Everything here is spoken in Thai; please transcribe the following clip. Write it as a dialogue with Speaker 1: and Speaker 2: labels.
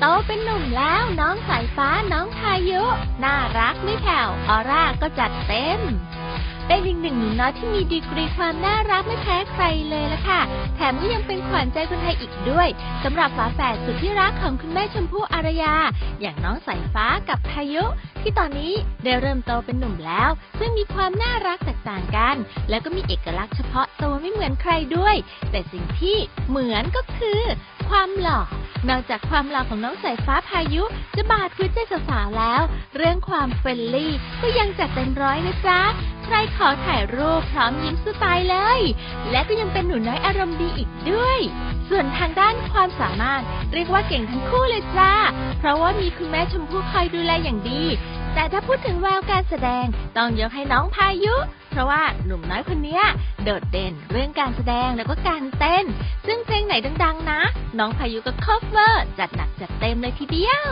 Speaker 1: โตเป็นหนุ่มแล้วน้องสายฟ้าน้องพายุ น่ารักไม่แผ่วออร่าก็จัดเต็ม เป็นอีกหนึ่งหนูน้อยที่มีดีกรีความน่ารักไม่แพ้ใครเลยละค่ะ แถมก็ยังเป็นขวัญใจคนไทยอีกด้วยสำหรับฝาแฝดสุดที่รักของคุณแม่ชมพู่อารยา อย่างน้องสายฟ้ากับพายุที่ตอนนี้ได้เริ่มโตเป็นหนุ่มแล้ว ซึ่งมีความน่ารักแตกต่างกัน แล้วก็มีเอกลักษณ์เฉพาะตัวไม่เหมือนใครด้วย แต่สิ่งที่เหมือนก็คือ ความหล่อ นอกจากความหล่อของน้องสายฟ้าพายุ จะบาดพื้นใจสาวๆแล้ว เรื่องความเฟรนลี่ก็ยังจัดเต็มร้อยนะจ๊ะ ใครขอถ่ายรูปพร้อมยิ้มสไตล์เลย และก็ยังเป็นหนูน้อยอารมณ์ดีอีกด้วย ส่วนทางด้านความสามารถ เรียกว่าเก่งทั้งคู่เลยจ้า เพราะว่ามีคุณแม่ชมพู่คอยดูแลอย่างดี แต่ถ้าพูดถึงแววการแสดงต้องยกให้น้องพายุ เพราะว่าหนุ่มน้อยคนนี้โดดเด่นเรื่องการแสดงแล้วก็การเต้น ซึ่งเพลงไหนดัง ๆ นะ น้องพายุก็คอฟเวอร์ จัดหนักจัดเต็มเลยทีเดียว